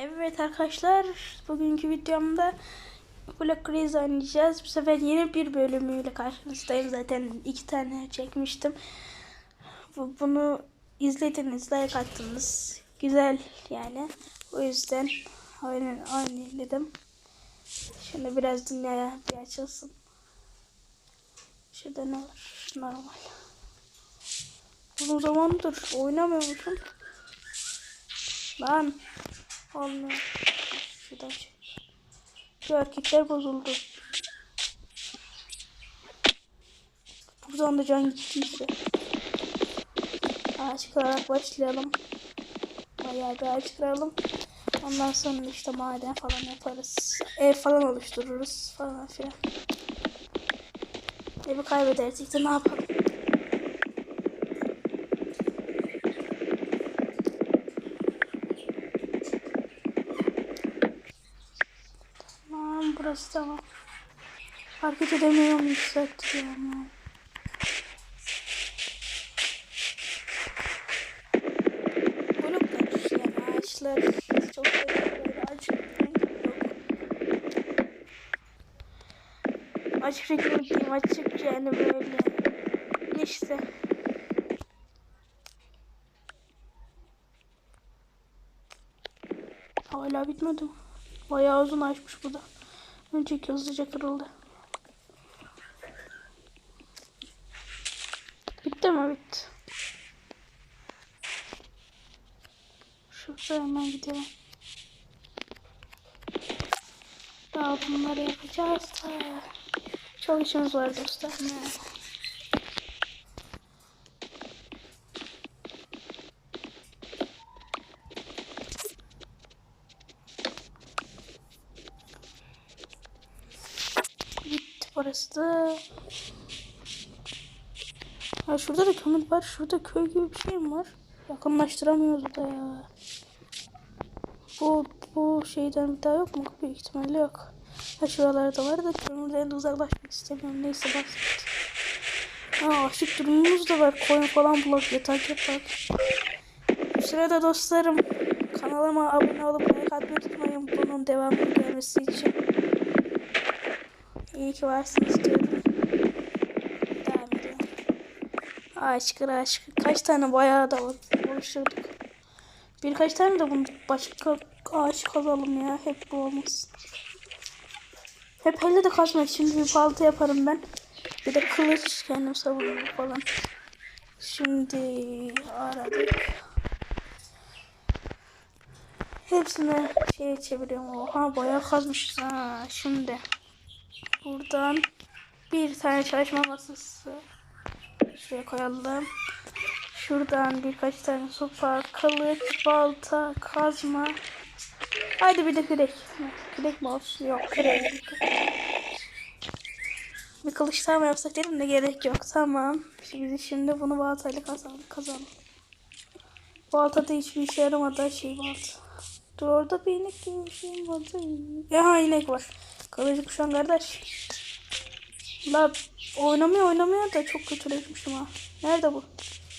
Evet arkadaşlar bugünkü videomda Black Craze oynayacağız. Bu sefer yeni bir bölümüyle karşınızdayım. Zaten iki tane çekmiştim. Bu, bunu izlediniz, like attınız. Güzel yani. O yüzden oyun oynayayım dedim. Şimdi biraz dünyaya bir açılsın. Şurada ne var? Normal. Uzun zamandır oynamıyormuşum. Lan. Olmuyor. Şuradan çek. Şu erkekler bozuldu. Buradan da can gittiyse. Ağaç kırarak başlayalım. Bayağı bir ağaç kıralım. Ondan sonra işte maden falan yaparız. Ev falan oluştururuz falan filan. Evi kaybedersek de ne yapalım? Burası tamam. Hareket edemiyorum yükseltiyorum. ya. Bloklar yani ağaçlar çok böyle. Açık renkli diyeyim açık yani böyle işte. Hala bitmedi? Bayağı uzun açmış bu da. Önceki hızlıca kırıldı. Bitti mi? Bitti. Şurada hemen gidelim. Daha bunları yapacağız işimiz var dostlar. Ne? Burası da. Ha şurada da kömür var. Şurada köy gibi bir şey mi var? Yakınlaştıramıyoruz da ya. Bu bu şeyden bir daha yok mu? Büyük ihtimalle yok. Ha şuralarda var da kömürden de uzaklaşmak istemiyorum. Neyse basit. Ha açlık durumumuz da var. Koyun falan bulak yatak yapak. Bu sırada dostlarım kanalıma abone olup like atmayı unutmayın. Bunun devamı gelmesi için. İyi ki varsınız diyorum. Devam edelim. Aşkır aşkır. Kaç tane bayağı da oluşturduk. Birkaç tane de bunu başka ağaç kazalım ya. Hep bu olmasın. Hep elle de kazmak. Şimdi bir balta yaparım ben. Bir de kılıç kendim savunurum falan. Şimdi aradık. Hepsini şeye çeviriyorum. Oha bayağı kazmışız ha. Şimdi buradan bir tane çalışma masası şuraya koyalım. Şuradan birkaç tane sopa, kılıç, balta, kazma. Haydi bir de kürek. Kürek mi olsun? Yok kürek. Bir kılıç daha mı yapsak dedim de gerek yok. Tamam. Şimdi şimdi bunu baltayla kazalım. kazalım. Balta da hiçbir işe yaramadı. Şey balta. Dur orada bir inek gibi bir şey vardı. Ya inek var. Kılıcı kuşan kardeş. La oynamıyor oynamıyor da çok kötüleşmişim ha. Nerede bu?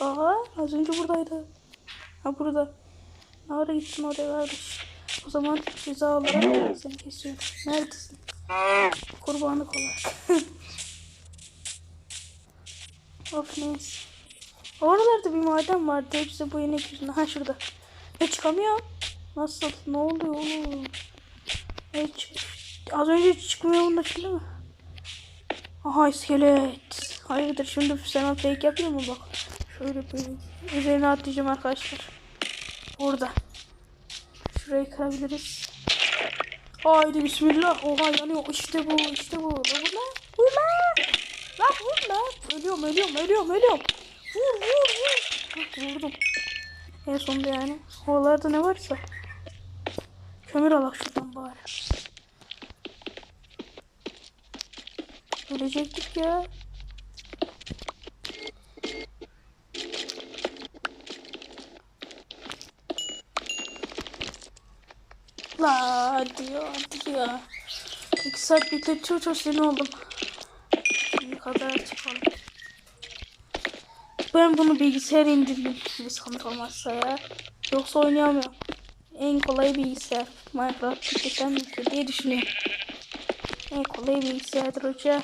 Aha az önce buradaydı. Ha burada. Ne ara gittin oraya kardeş? O zaman ceza olarak seni kesiyorum. Neredesin? Kurbanlık olarak. of neyse. Oralarda bir maden vardı. Hepsi bu inek yüzünden. Ha şurada. Ve çıkamıyor. Nasıl? Ne oluyor oğlum? Evet. Az önce çıkmıyor bunda şimdi mi? Aha iskelet. Hayırdır şimdi sana fake yapıyor mu bak. Şöyle böyle. Üzerine atlayacağım arkadaşlar. Burada. Şurayı kırabiliriz. Haydi bismillah. Oha yanıyor. İşte bu işte bu. La bu ne? Bu ne? La vur la. Ölüyorum ölüyorum ölüyorum ölüyorum. Vur vur vur. Hah, Vurdum. En sonunda yani. Oralarda ne varsa. Kömür alak şuradan bari. Ölecektik ya. La hadi ya hadi ya. İki saat bekletiyor çok sinir oldum. Şimdi kadar çıkalım. Ben bunu bilgisayara indirdim. Sandık olmazsa ya. Yoksa oynayamıyorum. en kolay bilgisayar. Minecraft ki diye düşünüyorum. En kolay bilgisayardır hoca.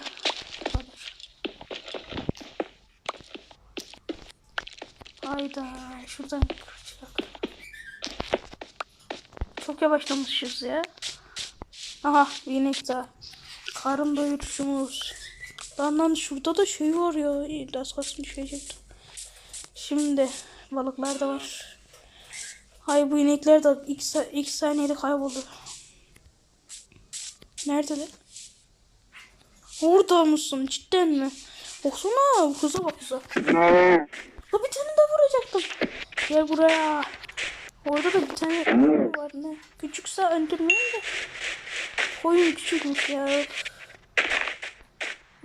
Hayda şuradan çıkak. Çok yavaşlamışız ya. Aha inek daha. Karın doyuruşumuz. Lan lan şurada da şey var ya. İlas kasım düşecektim. Şimdi balıklar da var. Hay bu inekler de ilk, ilk saniyede kayboldu. Neredeler? Orada mısın? Cidden mi? Baksana kıza bak kıza. La bir tane daha vuracaktım. Gel buraya. Orada da bir tane var ne? Küçükse öldürmeyin de. Koyun küçükmüş ya.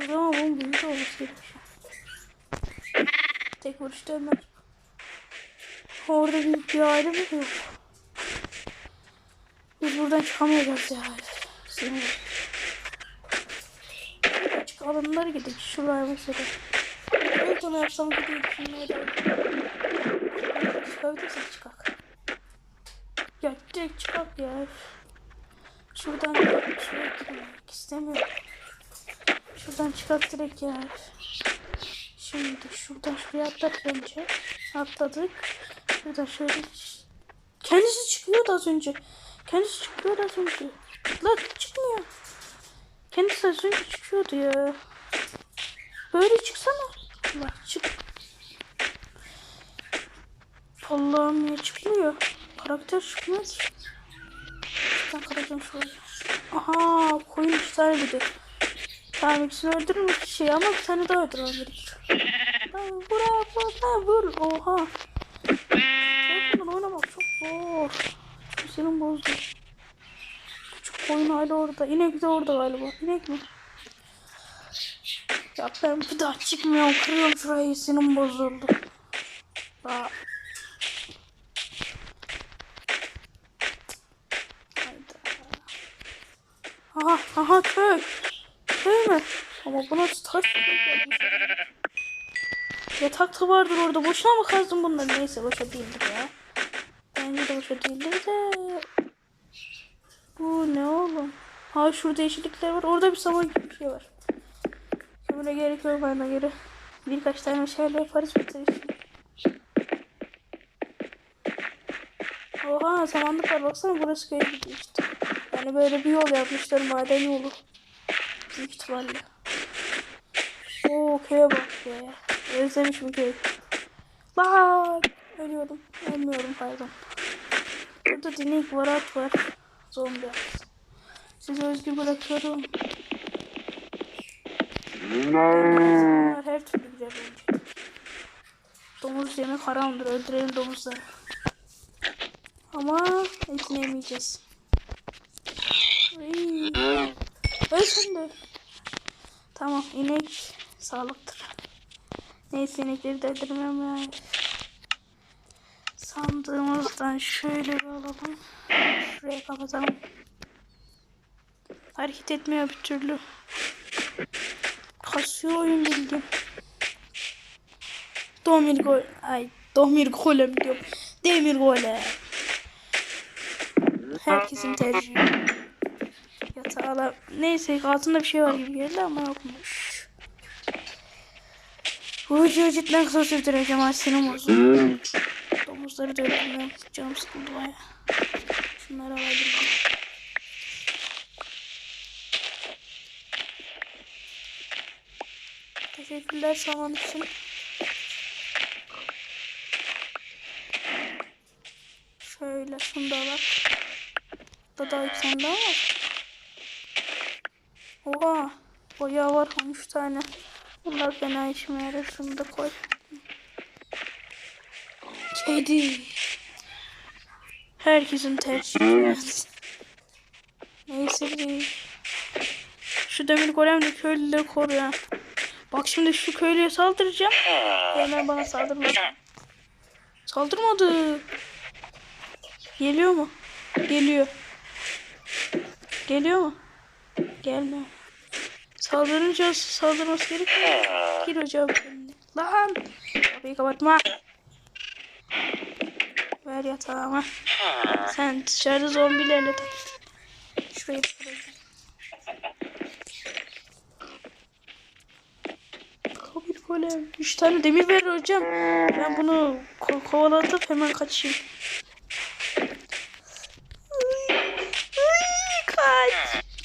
O zaman bunun büyük olması gerekiyor. Tek vuruşta ölmez. Orada büyük bir aile mi yok? Biz buradan çıkamayacağız ya. Sinir. Alanlara gidelim. Şuraya mesela. Evet onu yapsam gidiyor. Şunlara da. Çıkabilirsek çıkak. Ya direkt çıkak ya. Şuradan şuraya girmek istemiyorum. Şuradan çıkak direkt ya. Şimdi şuradan şuraya atladık önce. Atladık. Şuradan şöyle. Kendisi çıkıyordu az önce. Kendisi çıkıyordu az önce. Lan çıkmıyor. Kendisi az önce çıkıyordu ya. Böyle çıksana. Allah çık. Allah'ım ya çıkmıyor. Karakter çıkmaz. Ben kalacağım şuraya. Aha koyun bir de. Tamam ikisini öldürmek şey ama bir tane daha öldürmem gerekiyor. Lan Vur abi vur. Oha. Telefonla oynamak çok zor. Senin bozdu. Koyun hala orada. İnek de orada galiba. İnek mi? Ya ben bir daha çıkmıyorum. Kırıyorum şurayı. Senin bozuldu. Hayda. Aha, aha köy. Köy mü? Ama buna taş Yatak da vardır orada. Boşuna mı kazdın bunları? Neyse boşa değildir ya. Bence de boşa değildir de. Bu ne oğlum? Ha şurada yeşillikler var. Orada bir saman gibi bir şey var. Kömüre gerek yok bana göre. Birkaç tane şeyler yaparız bitiririz. Oha samanlık var. Baksana burası köy gibi işte. Yani böyle bir yol yapmışlar. Maden yolu. Büyük ihtimalle. Oo köye bak be. Özlemişim köyü. Lan ölüyorum. Ölmüyorum pardon. Burada dinek var at var. Zombi at. Sizi özgür bırakıyorum. Her türlü güzel bence. Domuz yemek haramdır. Öldürelim domuzları. Ama etini yemeyeceğiz. Iy. Öl sen de. Tamam inek sağlıktır. Neyse inekleri de öldürmem ya. Sandığımızdan şöyle bir alalım. Şuraya kapatalım. Hareket etmiyor bir türlü. Kasıyor oyun bildiğin. Domir gol. Ay Domir golem diyorum. Demir golem. Herkesin tercihi. Yatağla. Neyse altında bir şey var gibi geldi ama yokmuş. Bu videoyu cidden kısa sürdüreceğim. Ay sinir bozuldu. Domuzları da öldürmem. Canım sıkıldı baya. Şunları alayım. Teşekkürler saman için. Şöyle şunu da bak. Burada daha iki tane daha var. Oha. Bayağı var 13 tane. Bunlar fena işime yarar. Şunu da koy. Kedi. Herkesin tercihi. Neyse bir. Şu demir golem de köylüleri koruyor. Bak şimdi şu köylüye saldıracağım. Hemen bana saldırmadı. Saldırmadı. Geliyor mu? Geliyor. Geliyor mu? Gelmiyor. Saldırınca saldırması gerekiyor. Gir hocam. Lan. Kapıyı kapatma. Ver yatağıma. Sen dışarıda zombilerle tak. Şuraya bırakayım. Kabul golem. Üç tane demir ver hocam. Ben bunu ko kovalatıp hemen kaçayım. Ay, ay, Kaç.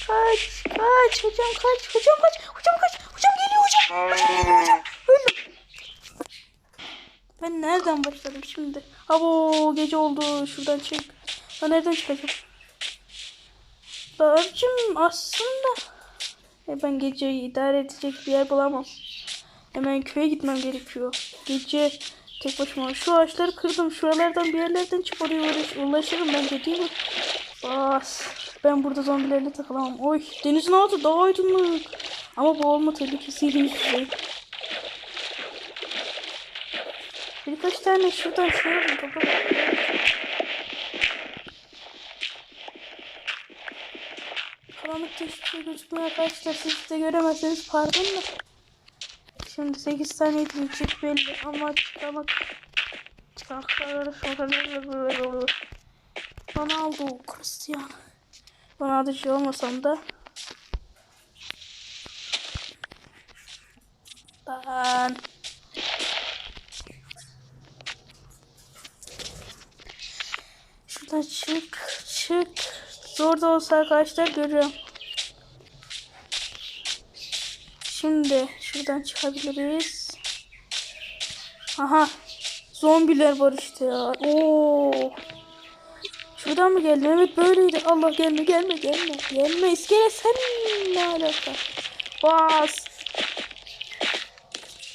Kaç. Kaç. Hocam kaç. Hocam kaç. Hocam kaç. Hocam geliyor hocam. Hocam geliyor hocam. Öldüm. Ben nereden başladım şimdi? Abo gece oldu. Şuradan çık. Ben nereden çıkacağım? Abicim aslında e ben geceyi idare edecek bir yer bulamam. Hemen köye gitmem gerekiyor. Gece tek başıma şu ağaçları kırdım. Şuralardan bir yerlerden çıkıp oraya ulaşırım bence değil mi? Bas. Ben burada zombilerle takılamam. Oy denizin altı daha aydınlık. Ama boğulma tehlikesiyle yüz Birkaç tane şuradan şey yapayım. Baba. Karanlıkta hiçbir şey gözükmüyor arkadaşlar. Siz de göremezseniz pardon da. Şimdi 8 tane edilecek belli ama çıkamak çıkakları şuraları Ronaldo, Cristiano. Ronaldo şey olmasam da Ben Şuradan çık çık Zor da olsa arkadaşlar görüyorum Şimdi şuradan çıkabiliriz. Aha. Zombiler var işte ya. Oo. Şuradan mı geldi? Evet böyleydi. Allah gelme gelme gelme. Gelme iskele sen ne alaka? Bas.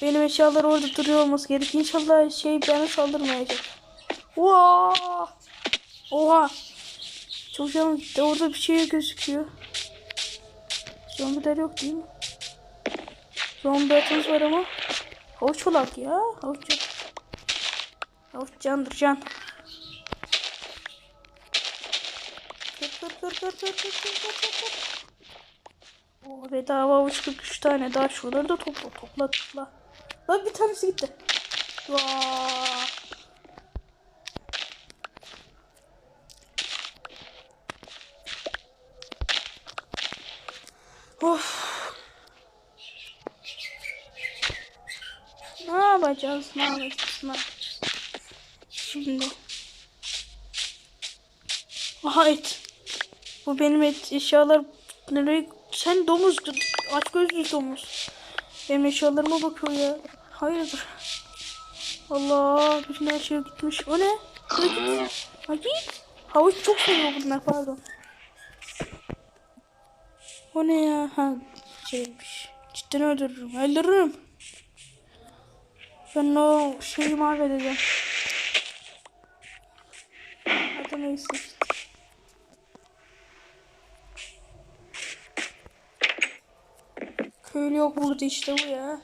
Benim eşyalar orada duruyor olması gerek. İnşallah şey bana saldırmayacak. Oha. Oha. Çok canım gitti. Orada bir şey gözüküyor. Zombiler yok değil mi? Zombi atımız var ama. Havuç olak ya. Havuç yok. Havuç candır can. Kır kır kır kır kır kır kır kır kır. Oo, bedava havuç 43 tane daha şuraları da topla topla topla. Lan bir tanesi gitti. Vaa. Of. Ne yapacağız? Ne yapacağız? Ne? Şimdi. Aha et. Bu benim et eşyalar nereye? Sen domuz aç gözlü domuz. Benim eşyalarıma bakıyor ya. Hayırdır? Allah bütün her şey gitmiş. O ne? Hadi. Hadi. Havuç çok seviyor bunlar pardon. O ne ya? Ha şeymiş. Cidden öldürürüm. Öldürürüm. Ben o şeyi mahvedeceğim. Hadi neyse. Köylü yok burada işte bu ya.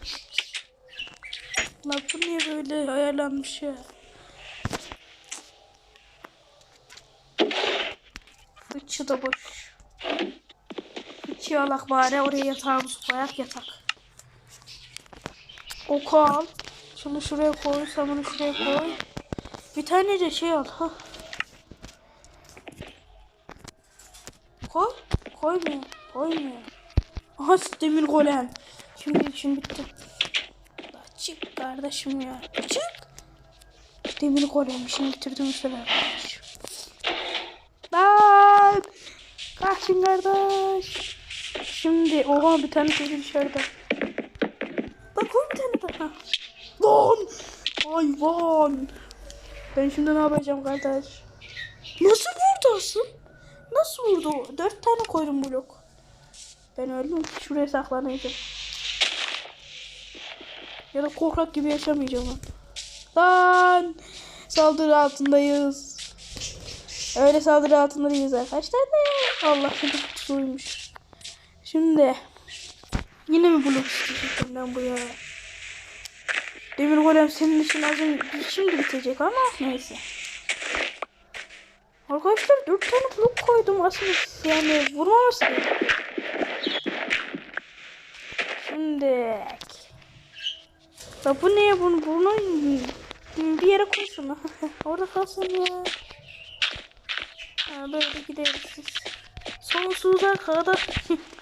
Lan bu niye böyle ayarlanmış ya? Fıçı da boş. Fıçıyı alak bari oraya yatağımızı koyak yatak. Oku al. Şunu şuraya koy, sen bunu şuraya koy. Bir tane de şey al. Ha. Koy. Koymuyor. Koymuyor. Aha demir golem. Şimdi işim bitti. Çık kardeşim ya. Çık. Demir golem işini bitirdim bu sefer. Lan. Kaçın kardeş. Şimdi oha bir tane şey dışarıda. Bak koy bir tane daha. Lan! Hayvan! Ben şimdi ne yapacağım kardeş? Nasıl buradasın? Nasıl vurdu o? Dört tane koydum blok. Ben öldüm. Şuraya saklanacağım. Ya da korkak gibi yaşamayacağım lan. Saldırı altındayız. Öyle saldırı altındayız arkadaşlar da. Allah şimdi tutuyormuş. Şimdi yine mi blok isteyecektim ben bu ya? Demir golem senin için az önce şimdi bitecek ama neyse. Arkadaşlar 4 tane blok koydum aslında yani vurmaması gerekiyor. Şimdi. Ya bu ne ya bunu bunu Bir yere koy şunu. Orada kalsın ya. Ha, böyle gideriz siz. Sonsuza kadar.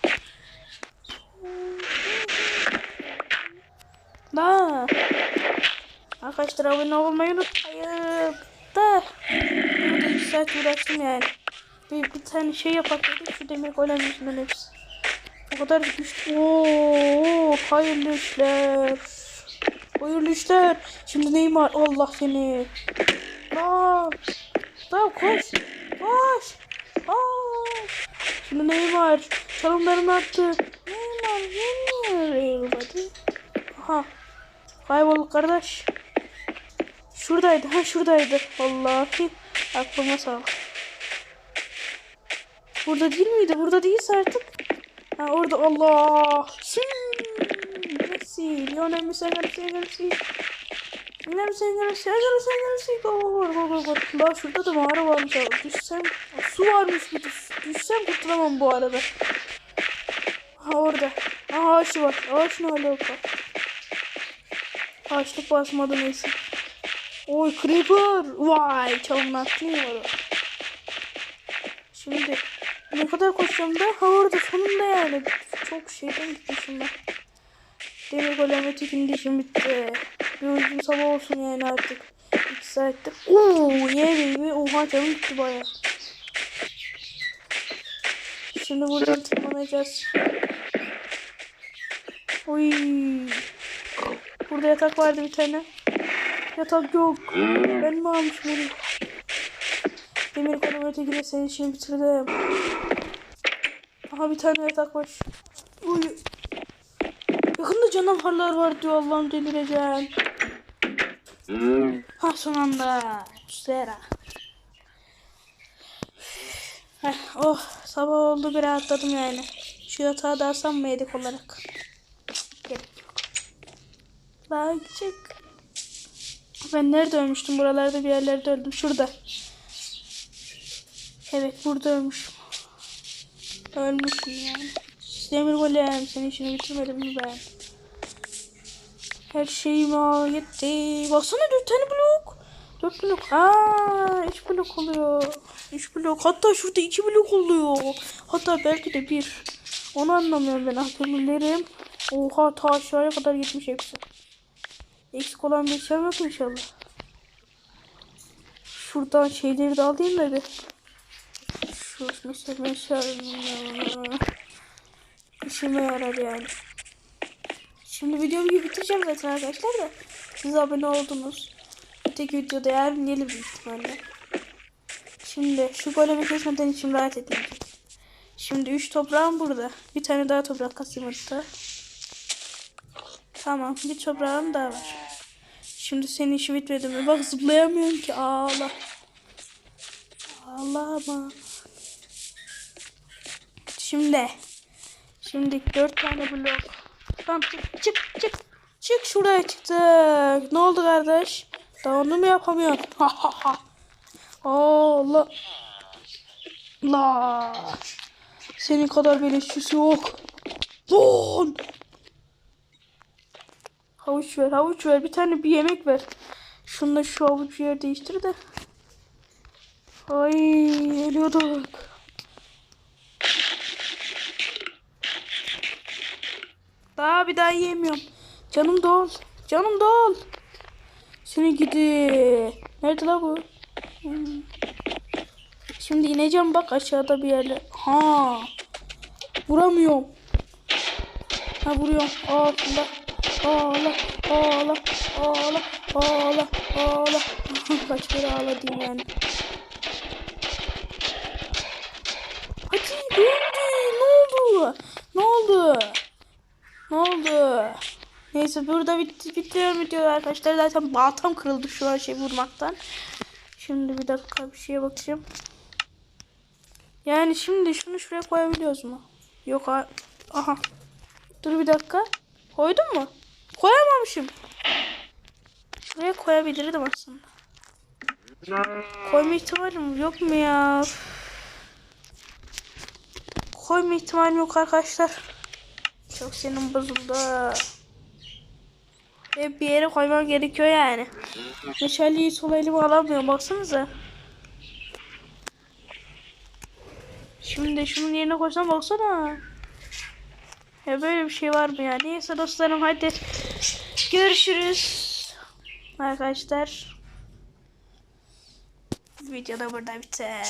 da. Arkadaşlar abone olmayı unutmayın. Da. Burada iki saat uğraştım yani. Bir, bir tane şey yapak. Şu demir golem yüzünden hepsi. O kadar güçlü. Oo, hayırlı işler. Hayırlı işler. Şimdi neyim var? Allah seni. Lan. Tamam koş. Koş. Koş. Şimdi neyim var? Çalımlarını attı. Aha. Kaybolduk kardeş. Şuradaydı. Ha şuradaydı. Vallahi aklıma sağlık. Burada değil miydi? Burada değilse artık. Ha orada Allah. Messi. Lionel Messi. Messi. Messi. Lionel Messi. Messi. Messi. Messi. Gol gol gol gol gol. Şurada da mağara varmış abi. Düşsem. Su varmış bir de. Düşsem kurtulamam bu arada. Ha orada. Aha ağaç var. Ağaç ne alaka? Ağaçlık basmadı neyse. Oy creeper. Vay. Ne var o? Şimdi ne kadar koşacağım da ha orada sonunda yani çok şeyden gitmişim ben. Demir golem ötekinde işim bitti. Bir uygun sabah olsun yani artık. 2 saattir. Ooo ye baby. Oha canım gitti baya. Şimdi buradan tırmanacağız. Oy. Burada yatak vardı bir tane. Yatak yok. Ben mi almışım onu? Demir kolum ötekine senin işini bitirdim. Aha bir tane yatak var. Uy. Yakında canavarlar var diyor Allah'ım delireceğim. Ha son anda. Sera. Heh, oh sabah oldu bir rahatladım yani. Şu yatağı da alsam mı yedek olarak? Daha gidecek. Ben nerede ölmüştüm? Buralarda bir yerlerde öldüm. Şurada. Evet burada ölmüşüm. Ölmüşüm yani. Demir golem senin işini bitirmedim mi ben? Her şeyim ayetti. Baksana dört tane blok. Dört blok. Aa, üç blok oluyor. Üç blok. Hatta şurada iki blok oluyor. Hatta belki de bir. Onu anlamıyorum ben. Atölyelerim. Oha ta aşağıya kadar gitmiş hepsi. Eksik olan bir şey yok inşallah. Şuradan şeyleri de alayım da bir. Şu mesela mesela işime yarar yani. Şimdi videomu bitireceğim zaten arkadaşlar da. Siz abone oldunuz. Öteki videoda yarın gelir büyük ihtimalle. Şimdi şu golemi kesmeden içim rahat etmeyecek. Şimdi 3 toprağım burada. Bir tane daha toprak kasayım hatta. Tamam bir toprağım daha var. Şimdi senin işi bitmedi? Bak zıplayamıyorum ki. Ağla. Ağlama. Şimdi. Şimdi dört tane blok. Tamam çık çık çık. Çık şuraya çıktık. Ne oldu kardeş? Daha onu mu yapamıyorsun? Ha ha ha. Allah. La. Senin kadar beleşçisi yok. Lan. Havuç ver, havuç ver. Bir tane bir yemek ver. Şununla şu havuç yer değiştir de. Ay ölüyorduk. Daha bir daha yiyemiyorum. Canım dol. Canım dol. Seni gidi. Nerede la bu? Şimdi ineceğim bak aşağıda bir yerle. Ha. Vuramıyorum. Ha vuruyorum. Allah. Allah. Allah. Allah. Allah. Allah. Kaç kere ağladım yani. Hadi döndü. Ne oldu? Ne oldu? Ne oldu? Neyse burada bitti, bitiriyorum videoyu arkadaşlar. Zaten baltam kırıldı şu an şey vurmaktan. Şimdi bir dakika bir şeye bakacağım. Yani şimdi şunu şuraya koyabiliyoruz mu? Yok ha. Aha. Dur bir dakika. Koydun mu? Koyamamışım. Şuraya koyabilirdim aslında. Koyma ihtimalim yok mu ya? Koyma ihtimalim yok arkadaşlar. Çok senin bozuldu. Hep bir yere koymam gerekiyor yani. Meşaleyi sol elime alamıyorum baksanıza. Şimdi de şunun yerine koysam baksana. Ya böyle bir şey var mı ya? Neyse dostlarım hadi görüşürüz. Arkadaşlar. Video da burada biter.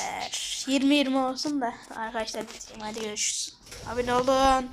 20-20 olsun da arkadaşlar biteyim. Hadi görüşürüz. Abone olun.